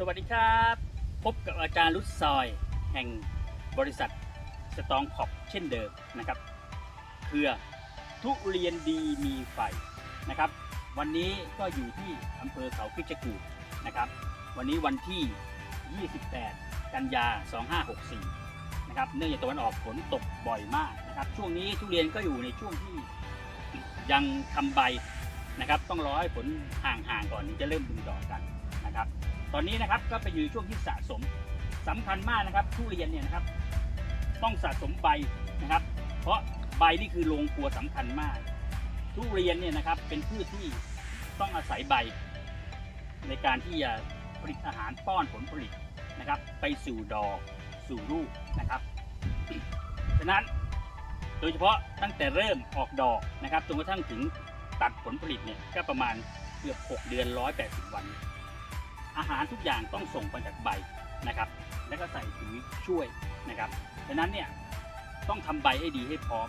สวัสดีครับ พบกับอาจารย์รุดซอย แห่งบริษัทสตองขอบเช่นเดิมนะครับเครือทุเรียนดีมีไฟนะครับ วันนี้ก็อยู่ที่อำเภอเขาพิจกูนะครับ วันนี้วันที่ 28 กันยา 2564 นะครับ เนื่องจากตะวันออกฝนตกบ่อยมากนะครับ ช่วงนี้ทุเรียนก็อยู่ในช่วงที่ยังทำใบนะครับ ต้องรอให้ฝนห่างๆก่อนถึงจะเริ่มดึงดอกกันนะครับ ตอนนี้นะครับก็ไปอยู่ช่วงที่สะสมสำคัญมากนะครับทุเรียนเนี่ยนะครับ ต้องสะสมใบนะครับ เพราะใบนี่คือโรงครัวสำคัญมาก ทุเรียนเนี่ยนะครับเป็นพืชที่ต้องอาศัยใบ ในการที่จะผลิตอาหารป้อนผลผลิตนะครับ ไปสู่ดอกสู่ลูกนะครับฉะนั้นโดยเฉพาะตั้งแต่เริ่มออกดอกนะครับจนกระทั่งถึงตัดผลผลิตเนี่ยก็ประมาณเกือบ 6 เดือน 180 วัน อาหารทุกอย่างต้องส่งมาจากใบนะครับ แล้วก็ใส่ปุ๋ยช่วยนะครับฉะนั้นเนี่ยต้องทำใบให้ดีให้พร้อม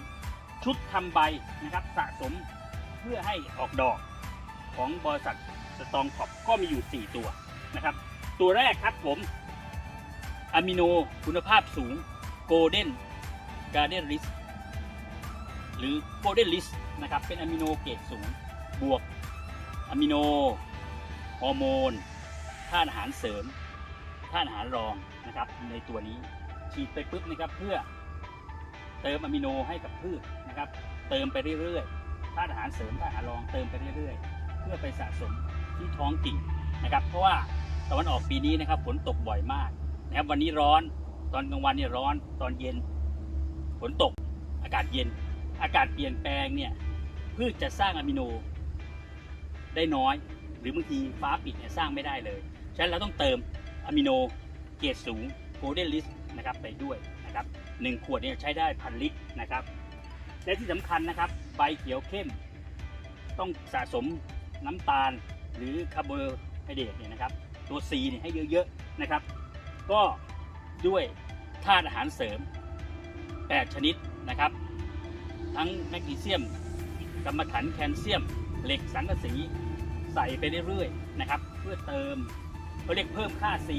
ชุดทำใบนะครับสะสมเพื่อให้ออกดอกของบริษัทสตองขอบก็มีอยู่ 4 ตัวนะครับ ตัวแรกครับผมอะมิโนคุณภาพสูงโกลเด้นการ์เดนลิสหรือโกลเด้นลิสนะครับเป็นอะมิโนเกรดสูงบวกอะมิโนฮอร์โมน ธาตุอาหารเสริมธาตุอาหารรองนะครับ ในตัวนี้ฉีดไปปุ๊บนะครับเพื่อเติมอะมิโนให้กับพืชนะครับ เติมไปเรื่อยๆธาตุอาหารเสริมธาตุอาหารรองเติมไปเรื่อยๆ เพื่อไปสะสมที่ท้องกิ่งนะครับ เพราะว่าตะวันออกปีนี้นะครับฝนตกบ่อยมากนะครับวันนี้ร้อนตอนกลางวันเนี่ยร้อนตอนเย็นฝนตกอากาศเย็น อากาศเปลี่ยนแปลงเนี่ยพืชจะสร้างอะมิโนได้น้อย หรือบางทีฟ้าปิดเนี่ยสร้างไม่ได้เลย ฉะนั้นเราต้องเติมอะมิโนเกรดสูงโกลเด้นลิสนะครับไปด้วยนะครับหนึ่งขวดเนี่ยใช้ได้พันลิตรนะครับ และที่สำคัญนะครับ ใบเขียวเข้ม ต้องสะสมน้ำตาลหรือคาร์โบไฮเดรตเนี่ยนะครับ ตัว C เนี่ยให้เยอะๆนะครับ ก็ด้วยธาตุอาหารเสริม 8 ชนิดนะครับ ทั้งแมกนีเซียมกรรมะถันแคลเซียม เหล็กสังกะสี ใส่ไปเรื่อยๆนะครับ เพื่อเติม เขาเรียกเพิ่มค่า C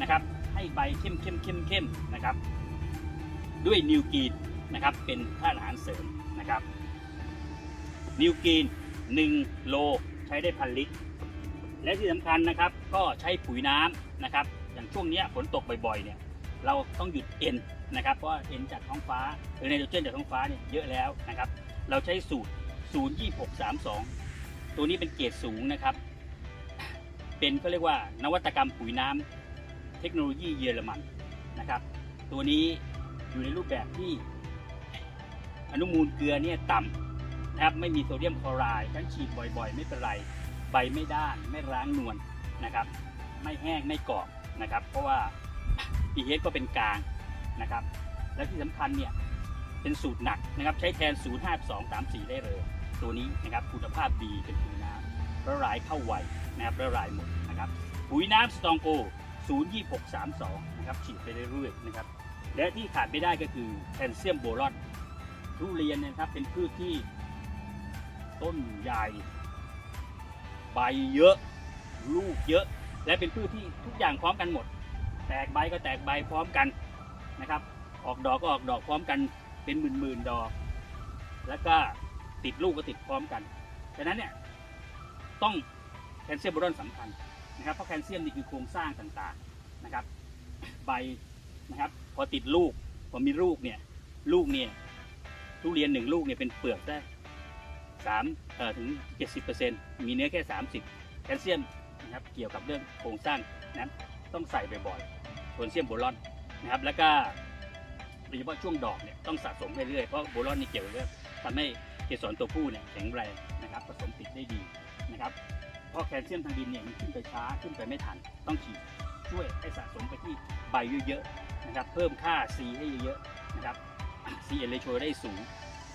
นะครับ ให้ใบเข้มเข้มเข้มเข้มนะครับ ด้วยนิวกรีนนะครับ เป็นธาตุอาหารเสริมนะครับ นิวกรีน1โลใช้ได้พันลิตร และที่สำคัญนะครับ ก็ใช้ปุ๋ยน้ำนะครับ อย่างช่วงนี้ฝนตกบ่อยๆ เนี่ย เราต้องหยุดเอ็นนะครับ เพราะเอ็นจากท้องฟ้าหรือไนโตรเจนจากท้องฟ้าเนี่ยเยอะแล้วนะครับ เราใช้สูตร 02632 ตัวนี้เป็นเกรดสูงนะครับ เป็นก็เรียกว่านวัตกรรมปุ๋ยน้ำเทคโนโลยีเยอรมันนะครับ ตัวนี้อยู่ในรูปแบบที่อนุมูลเกลือเนี่ยต่ำนะครับไม่มีโซเดียมคลอไรด์ฉันฉีดบ่อยๆ ไม่เป็นไรใบไม่ด้านไม่ร้างนวลนะครับ ไม่แห้งไม่กรอบนะครับ เพราะว่า pH ก็เป็นกลางนะครับ และที่สำคัญเนี่ยเป็นสูตรหนักนะครับ ใช้แทน 0 5 2 3 4 ได้เลย ตัวนี้นะครับคุณภาพดีเป็นปุ๋ยน้ำละลายเข้าไว นะครับละลายหมดนะครับปุ๋ยน้ำสตองโก 02632 นะครับฉีดไปเรื่อยๆนะครับและที่ขาดไม่ได้ก็คือแคลเซียมโบรอนทุเรียนนยนะครับเป็นพืชที่ต้นใหญ่ใบเยอะ ลูกเยอะ และเป็นพืชที่ทุกอย่างพร้อมกันหมด แตกใบก็แตกใบพร้อมกันนะครับ ออกดอกก็ออกดอกพร้อมกันเป็นหมื่นๆดอก แล้วก็ติดลูกก็ติดพร้อมกันฉะนั้นเนี่ยต้อง แคลเซียมโบรอนสำคัญนะครับเพราะแคลเซียมนี่คือโครงสร้างต่างๆนะครับ ใบนะครับ พอติดลูกพอมีลูกเนี่ยลูกเนี่ยทุเรียนหนึ่งลูกเนี่ยเป็นเปลือกได้สามเอ่อถึงเจ็ดสิบเปอร์เซ็นต์มีเนื้อแค่สามสิบแคลเซียมนะครับเกี่ยวกับเรื่องโครงสร้างนั้นต้องใส่บ่อยๆโพแทสเซียมโบรอนนะครับ แล้วก็โดยเฉพาะช่วงดอกเนี่ยต้องสะสมเรื่อยๆเพราะโบรอนนี่เกี่ยวกับเรื่องทำให้เกสรตัวผู้เนี่ยแข็งแรงนะครับผสมติดได้ดีนะครับ เพราะแคลเซียมทางดินเนี่ยมันขึ้นไปช้าขึ้นไปไม่ทัน ต้องฉีดช่วยให้สะสมไปที่ใบเยอะๆนะครับ เพิ่มค่า C ให้เยอะๆนะครับ C N ratio ได้สูง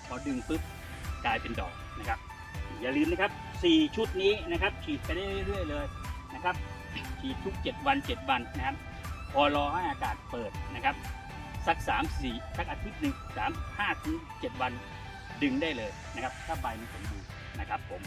พอดึงปุ๊บกลายเป็นดอกนะครับ อย่าลืมนะครับ 4 ชุดนี้นะครับ ฉีดไปได้เรื่อยๆเลยนะครับ ฉีดทุก 7 วัน 7 วันนะครับ พอรอให้อากาศเปิดนะครับ สัก 3 4 สักอาทิตย์หนึ่ง3 5ถึง7วันดึงได้เลยนะครับ ถ้าใบมันสมบูรณ์นะครับผม